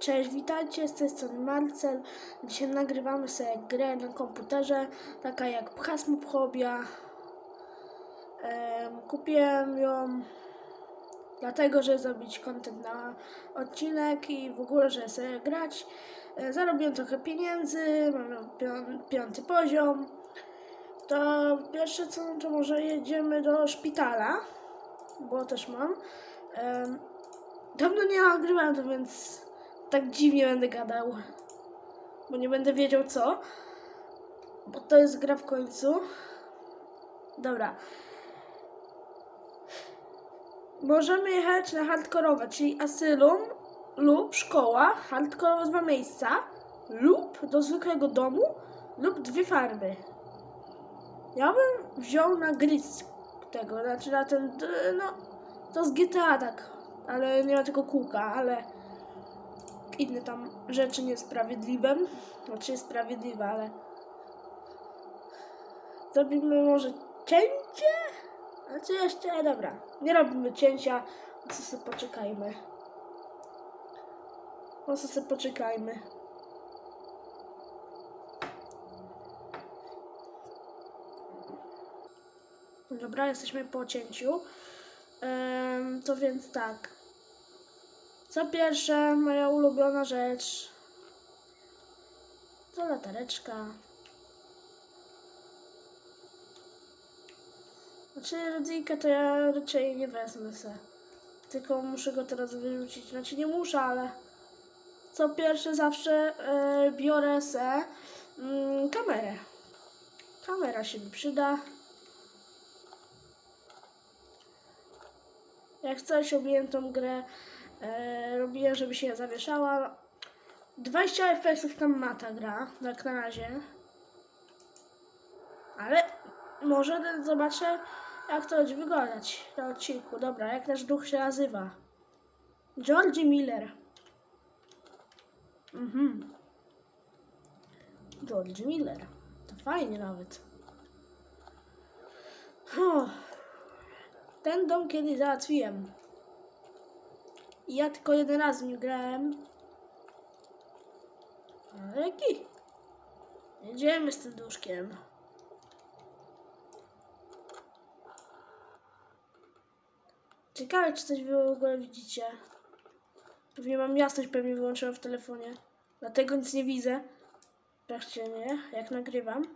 Cześć, witajcie, z tej strony Marcel. Dzisiaj nagrywamy sobie grę na komputerze, taka jak Phasmob Hobia. Em, kupiłem ją dlatego, żeby zrobić content na odcinek i w ogóle, żeby sobie grać. E, zarobiłem trochę pieniędzy, mam pią- piąty poziom. To pierwsze co, to może jedziemy do szpitala, bo też mam. Dawno nie nagrywałem to, więc tak dziwnie będę gadał. Bo nie będę wiedział co. Bo to jest gra w końcu. Dobra. Możemy jechać na hardkorowe, czyli asylum lub szkoła. Hardkorowe dwa miejsca. Lub do zwykłego domu lub dwie farmy. Ja bym wziął na gris tego, znaczy na ten, no, to z GTA tak, ale nie ma tylko kółka, ale inne tam rzeczy niesprawiedliwe. Znaczy sprawiedliwe, ale zrobimy może cięcie? Znaczy jeszcze, dobra, nie robimy cięcia, po sobie poczekajmy. Po sobie poczekajmy. Dobra, jesteśmy po cięciu. Em, to więc tak. Co pierwsze, moja ulubiona rzecz. To latareczka. Znaczy radyjkę to ja raczej nie wezmę se. Tylko muszę go teraz wyrzucić. Znaczy nie muszę, ale co pierwsze zawsze e, biorę se mm, kamerę. Kamera się mi przyda. Jak coś robiłem tą grę, e, robiłem, żeby się zawieszała. 20 FPS tam ma ta gra, jak na razie. Ale może zobaczę, jak to będzie wyglądać na odcinku. Dobra, jak nasz duch się nazywa? Georgie Miller. Mhm. George Miller. To fajnie nawet. Ten dom kiedyś załatwiłem. Ja tylko jeden raz w nim grałem. Ale jaki? Jedziemy z tym duszkiem. Ciekawe, czy coś wy w ogóle widzicie. Pewnie mam jasność pewnie wyłączyła w telefonie. Dlatego nic nie widzę. Wreszcie nie, jak nagrywam.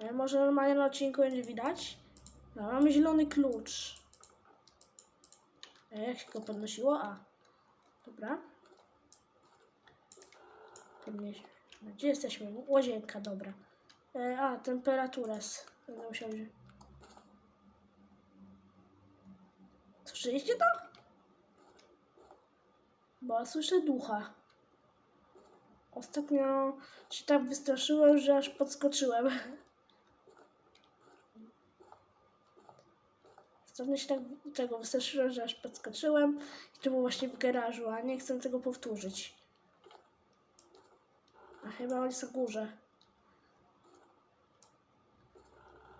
Ale może normalnie na odcinku będzie widać. No, mamy zielony klucz. A jak się go podnosiło? A. Dobra. Gdzie jesteśmy? Łazienka, dobra. E, a, temperatura. Będę musiał wziąć. Słyszeliście to? Bo słyszę ducha. Ostatnio się tak wystraszyłem, że aż podskoczyłem. Ostatnio się tak tego wystraszyłem, że aż podskoczyłem i to było właśnie w garażu, a nie chcę tego powtórzyć. A chyba on jest na górze.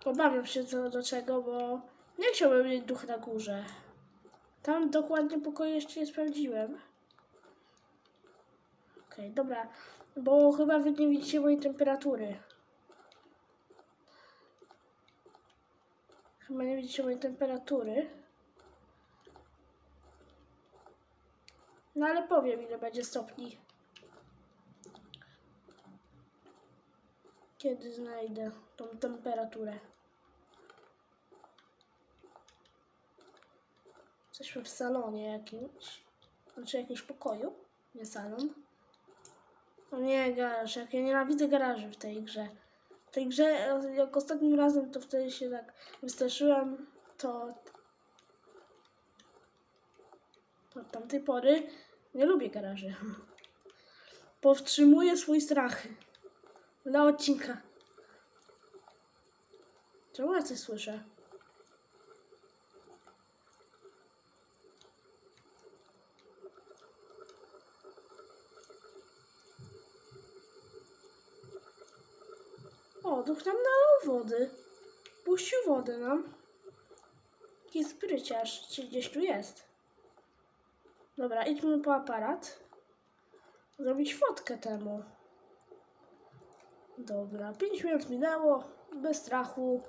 Obawiam się co do czego, bo nie chciałbym mieć duch na górze. Tam dokładnie pokoju jeszcze nie sprawdziłem. Okej, dobra. Bo chyba wy nie widzicie mojej temperatury. Chyba nie widzicie mojej temperatury. No ale powiem ile będzie stopni. Kiedy znajdę tą temperaturę. Jesteśmy w salonie jakimś. Znaczy jakimś pokoju. Nie salon. O nie, garaż. Jak ja nienawidzę garaży w tej grze. Grze, e, jak ostatnim razem, to wtedy się tak wystraszyłam, to, to od tamtej pory nie lubię garaży. Powstrzymuję swój strach. Dla odcinka. Czemu ja coś słyszę? O, duch nam nalał wody. Puścił wodę nam. Jaki spryciarz, czy gdzieś tu jest. Dobra, idźmy po aparat. zrobić fotkę temu. Dobra, 5 minut minęło, bez strachu.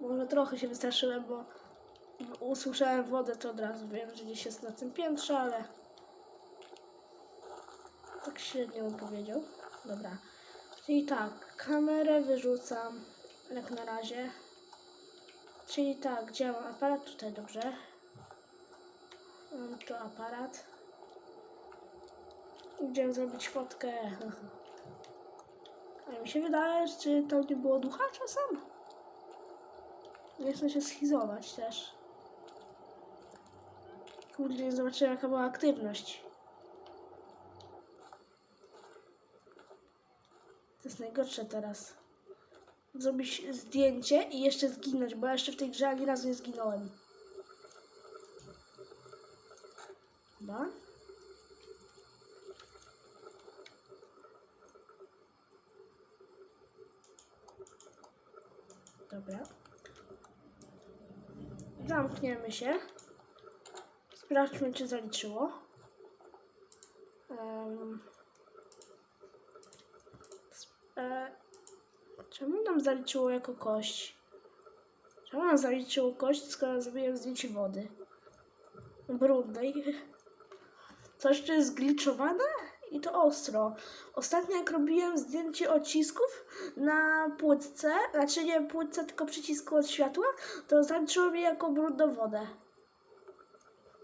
Może trochę się wystraszyłem, bo usłyszałem wodę, to od razu wiem, że gdzieś jest na tym piętrze, ale tak średnio bym powiedział. Dobra. Czyli tak, kamerę wyrzucam jak na razie. Czyli tak, gdzie mam aparat? Tutaj, dobrze. Mam tu aparat. Idziemy zrobić fotkę. A mi się wydaje, czy tam nie było ducha czasem? Nie chcę się schizować też. Kurde, nie zobaczyłem jaka była aktywność. To jest najgorsze teraz. Zrobić zdjęcie i jeszcze zginąć, bo ja jeszcze w tej grze ani razu nie zginąłem. Chyba. Dobra. Zamkniemy się. Sprawdźmy, czy zaliczyło. Em, sp- e, czemu nam zaliczyło jako kość? Czemu nam zaliczyło kość, skoro zrobiłem zdjęcie wody? Brudnej. Coś tu jest zgliczowane? I to ostro. Ostatnio jak robiłem zdjęcie odcisków na płytce, znaczy nie płytce, tylko przycisku od światła, to zaliczyło mi jako brudną wodę.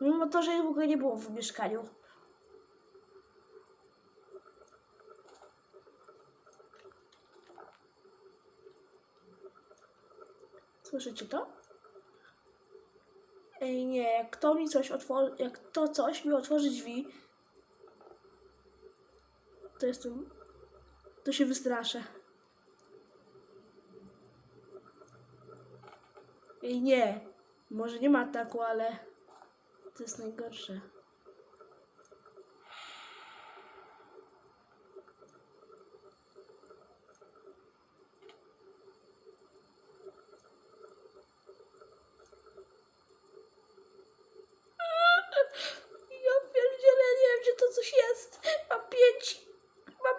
Mimo to, że jej w ogóle nie było w mieszkaniu. Słyszycie to? Ej, nie, jak to mi coś otworzy, jak to coś mi otworzy drzwi, to jestem, to się wystraszę. Ej, nie, może nie ma ataku, ale to jest najgorsze. Ja pierdzielę, nie wiem, gdzie to coś jest. Mam pięć, mam,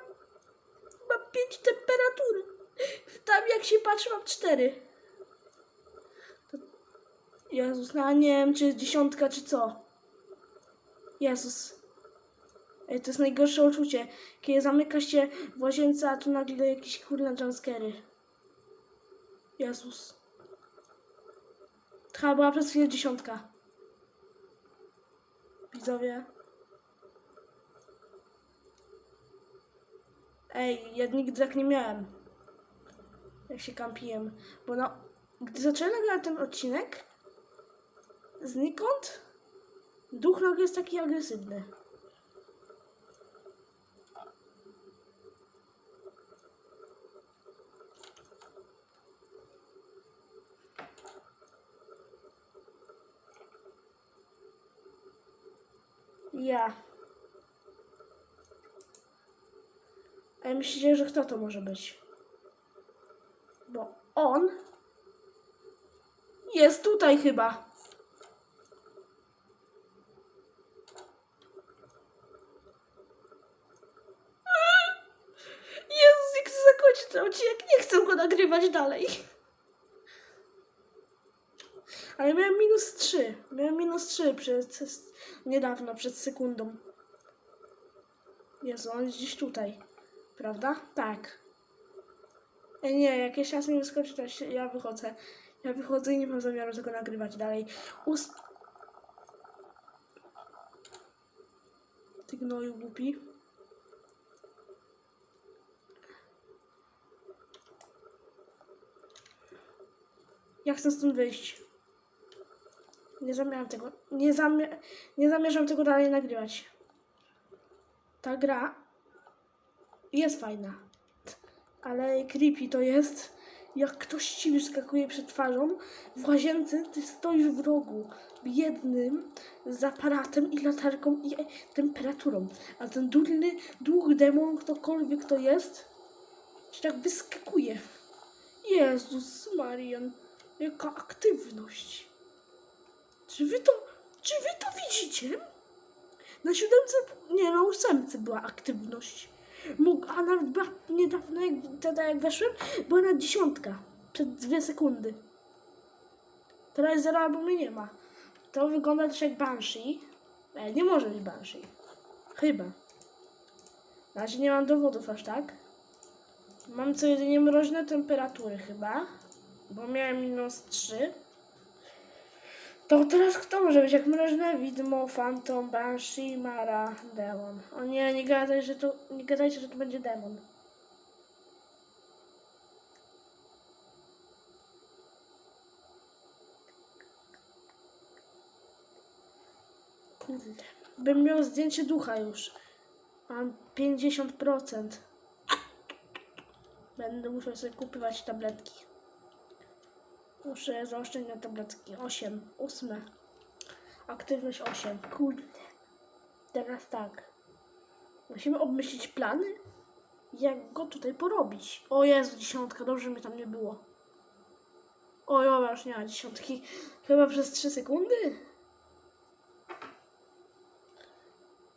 mam pięć temperatury. Tam patrzy, mam cztery. To... Jezus, no nie wiem, czy jest dziesiątka, czy co. Jezus. Ej, to jest najgorsze uczucie. Kiedy zamykasz się w łazience, a tu nagle jakieś kurna jumpscary. Jezus. To chyba była przez chwilę dziesiątka. Widzowie. Ej, ja nigdy tak nie miałem. Jak się kampiłem. Bo no, gdy zacząłem nagrywać ten odcinek, znikąd duch nagle jest taki agresywny. Ja. A ja myślicie, że kto to może być? On jest tutaj chyba. Jezus, jak chcę zakończyć ten odcinek, nie chcę go nagrywać dalej. Ale miałem minus 3. Miałem minus 3 przed, niedawno, przed sekundą. Jezu, on jest gdzieś tutaj. Prawda? Tak. Nie, jak jeszcze mi wyskoczy, to ja wychodzę. Ja wychodzę i nie mam zamiaru tego nagrywać dalej. Ust... Ty gnoju głupi. Ja chcę stąd wyjść. Nie zamierzam tego. Nie, zamie, nie zamierzam tego dalej nagrywać. Ta gra jest fajna. Ale creepy to jest, jak ktoś ci wyskakuje przed twarzą. W łazience ty stoisz w rogu, biednym, z aparatem i latarką i temperaturą. A ten durny duch, demon, ktokolwiek to jest, ci tak wyskakuje. Jezus Marian, jaka aktywność. Czy wy to, czy wy to widzicie? Na siódemce, nie na ósemce była aktywność. Mógł, a nawet była niedawno, jak, wtedy jak weszłem, była na dziesiątka. Przez dwie sekundy. Teraz zero albo mnie nie ma. To wygląda też jak Banshee. E, nie może być Banshee. Chyba. Na razie nie mam dowodów aż tak. Mam co jedynie mroźne temperatury chyba. Bo miałem minus 3. To teraz kto może być jak mroźne widmo, Phantom, Banshee, Mara, Demon. O nie, nie gadaj, że to, nie gadajcie, że to będzie demon. Bym miał zdjęcie ducha już. Mam 50%. Będę musiał sobie kupować tabletki. Muszę zaoszczędzić na tabletki. 8. 8. Aktywność 8. Kurde. Teraz tak. Musimy obmyślić plany, jak go tutaj porobić. O Jezu, dziesiątka. Dobrze, mnie tam nie było. O, już nie ma dziesiątki. Chyba przez 3 sekundy.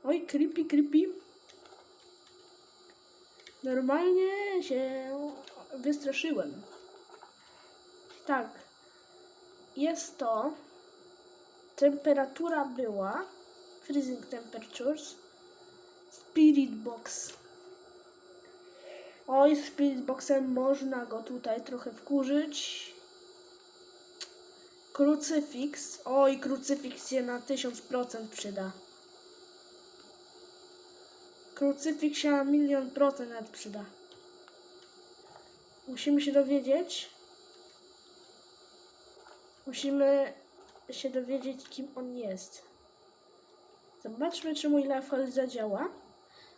Oj, creepy, creepy. Normalnie się wystraszyłem. Tak. Jest to. Temperatura była. Freezing temperatures. Spirit box. Oj, spirit boxem można go tutaj trochę wkurzyć. Krucyfiks. Oj, krucyfiks się na 1000% przyda. Krucyfiks się na milion procent przyda. Musimy się dowiedzieć. Musimy się dowiedzieć, kim on jest. Zobaczmy, czy mój lifehack zadziała.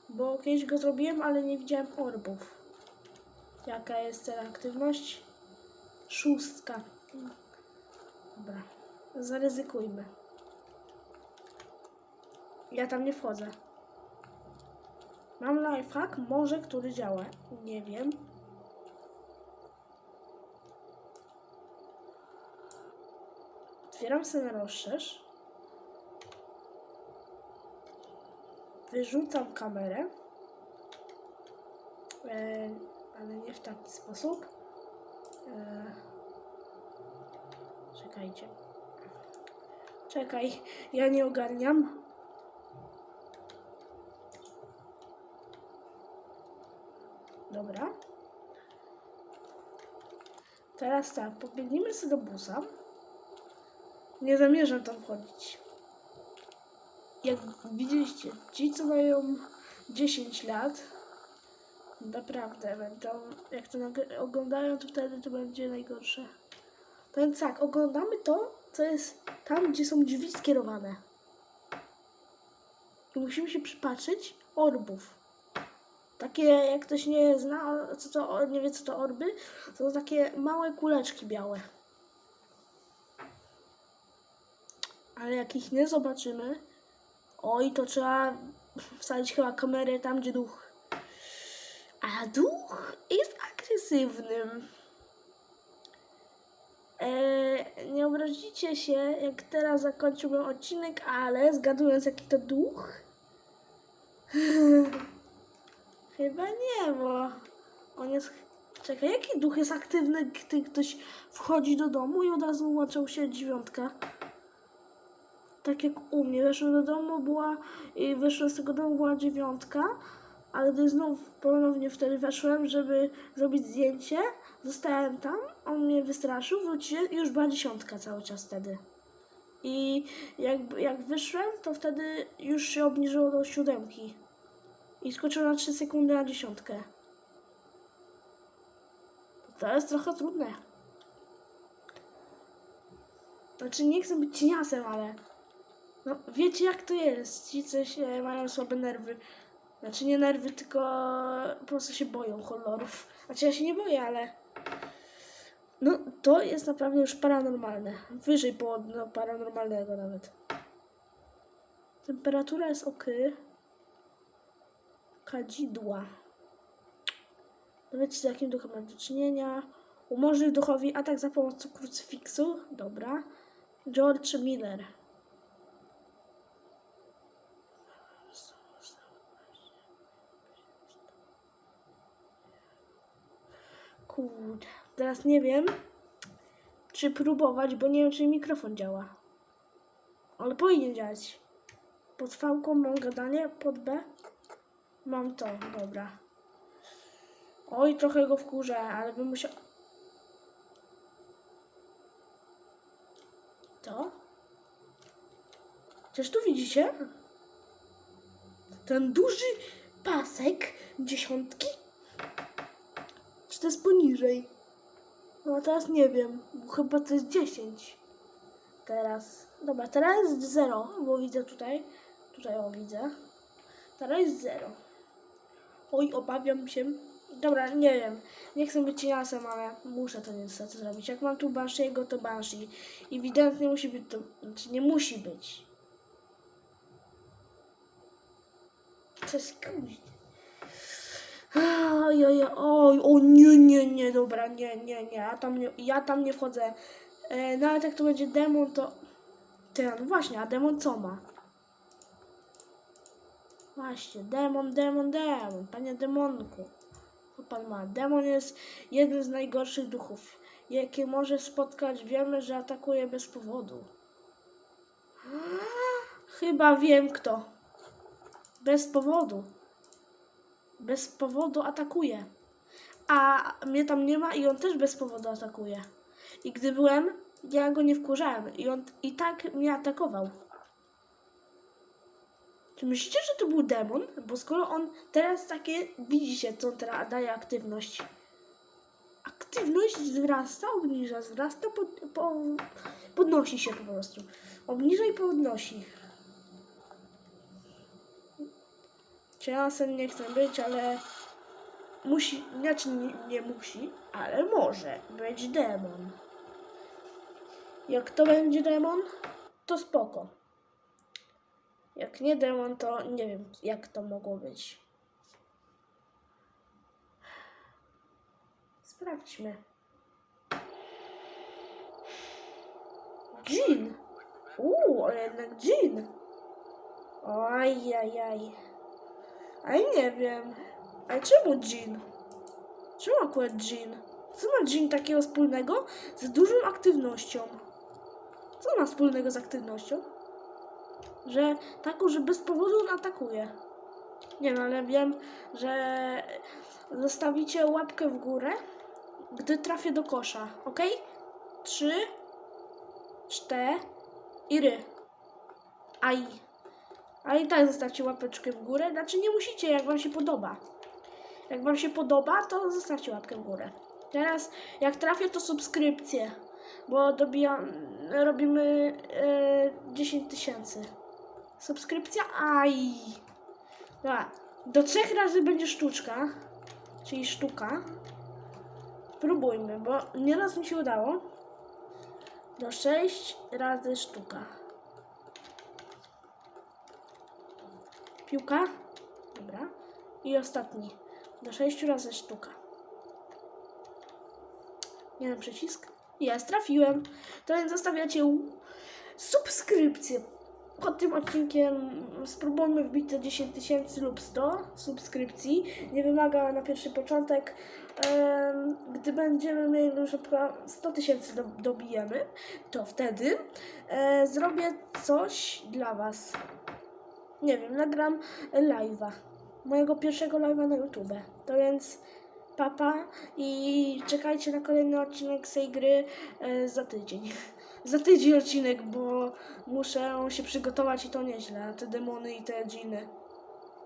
Bo kiedyś go zrobiłem, ale nie widziałem orbów. Jaka jest cena aktywność? Szóstka. Dobra. Zaryzykujmy. Ja tam nie wchodzę. Mam lifehack, może który działa. Nie wiem. Otwieram sobie rozszerz. Wyrzucam kamerę. E, ale nie w taki sposób. E, czekajcie. Czekaj, ja nie ogarniam. Dobra. Teraz tak, pobiegnijmy sobie do busa. Nie zamierzam tam wchodzić. Jak widzieliście, ci co mają 10 lat, naprawdę będą, jak to oglądają, to wtedy to będzie najgorsze. To więc tak, oglądamy to, co jest tam, gdzie są drzwi skierowane. I musimy się przypatrzeć orbów. Takie, jak ktoś nie zna, co to, nie wie co to orby, to są takie małe kuleczki białe. Ale jak ich nie zobaczymy, oj, to trzeba wsadzić chyba kamerę tam, gdzie duch. A duch jest agresywnym. Eee, nie obrazicie się, jak teraz zakończyłbym odcinek, ale zgadując jaki to duch. Chyba nie, bo on jest. Czekaj, jaki duch jest aktywny, gdy ktoś wchodzi do domu i od razu łączą się dziewiątka? Tak jak u mnie, weszłem do domu, była i wyszłem z tego domu, była dziewiątka, ale gdy znów ponownie wtedy weszłem, żeby zrobić zdjęcie, zostałem tam, on mnie wystraszył, wróciłem i już była dziesiątka cały czas wtedy. I jak, jak wyszłem, to wtedy już się obniżyło do siódemki. I skoczył na 3 sekundy na dziesiątkę. To jest trochę trudne. Znaczy nie chcę być cieniasem, ale... No, wiecie jak to jest. Ci, co się mają słabe nerwy. Znaczy nie nerwy, tylko po prostu się boją horrorów. Znaczy ja się nie boję, ale... No, to jest naprawdę już paranormalne. Wyżej po no, paranormalnego nawet. Temperatura jest ok. Kadzidła. Dowiecie z jakim duchem mam do czynienia. Umożliw duchowi atak za pomocą krucyfiksu. Dobra. George Miller. Kurde, teraz nie wiem, czy próbować, bo nie wiem, czy mikrofon działa. Ale powinien działać. Pod V mam gadanie, pod B mam to, dobra. Oj, trochę go wkurzę, ale bym musiał... To? Czyż tu widzicie? Ten duży pasek dziesiątki? Czy to jest poniżej? No teraz nie wiem, bo chyba to jest 10. Teraz. Dobra, teraz jest 0, bo widzę tutaj. Tutaj o widzę. Teraz jest 0. Oj, obawiam się. Dobra, nie wiem. Nie chcę być cieniasem, ale muszę to niestety zrobić. Jak mam tu Banshiego, to Banshee. Ewidentnie musi być to... Znaczy nie musi być. Coś kuźnie. Oj, oj, oj, o nie, nie, nie, dobra, nie, nie, nie, ja tam nie, ja tam nie wchodzę. E, nawet jak to będzie demon, to... Ty, no właśnie, a demon co ma? Właśnie, demon, demon, demon, panie demonku. Co pan ma? Demon jest jeden z najgorszych duchów, jakie może spotkać. Wiemy, że atakuje bez powodu. Chyba wiem kto. Bez powodu. Bez powodu atakuje. A mnie tam nie ma i on też bez powodu atakuje. I gdy byłem, ja go nie wkurzałem i on i tak mnie atakował. Czy myślicie, że to był demon? Bo skoro on teraz takie, widzicie, co teraz daje aktywność. Aktywność wzrasta, obniża, wzrasta, pod, po, podnosi się po prostu. Obniża i podnosi. Ciasem nie chcę być, ale musi, znaczy nie, nie musi, ale może być demon. Jak to będzie demon, to spoko. Jak nie demon, to nie wiem, jak to mogło być. Sprawdźmy. Jean! Uuu, ale jednak Jean! Ajajaj. Ale nie wiem. Ale czemu Jean? Czemu akurat Jean? Co ma Jean takiego wspólnego z dużą aktywnością? Co ma wspólnego z aktywnością? Że taką, że bez powodu on atakuje. Nie no, ale wiem, że zostawicie łapkę w górę, gdy trafię do kosza, ok? Trzy, cztery. Aj. Ale i tak zostawcie łapeczkę w górę. Znaczy nie musicie, jak wam się podoba. Jak wam się podoba, to zostawcie łapkę w górę. Teraz, jak trafię, to subskrypcję. Bo dobijam, robimy e, 10 tysięcy. Subskrypcja? Aj. Dobra. Do trzech razy będzie sztuczka. Czyli sztuka. Spróbujmy, bo nieraz mi się udało. Do sześć razy sztuka. Piłka. Dobra. I ostatni. Do sześciu razy sztuka. Jeden przycisk. Jest, trafiłem. To więc zostawiacie subskrypcję. Pod tym odcinkiem spróbujmy wbić te 10 tysięcy lub 100 subskrypcji. Nie wymaga na pierwszy początek. Gdy będziemy mieli już na przykład 100 tysięcy do, dobijemy, to wtedy e, zrobię coś dla Was nie wiem, nagram live'a. Mojego pierwszego live'a na YouTube. To więc papa i czekajcie na kolejny odcinek z tej gry e, za tydzień. za tydzień odcinek, bo muszę się przygotować i to nieźle. Te demony i te dżiny.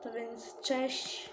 To więc cześć.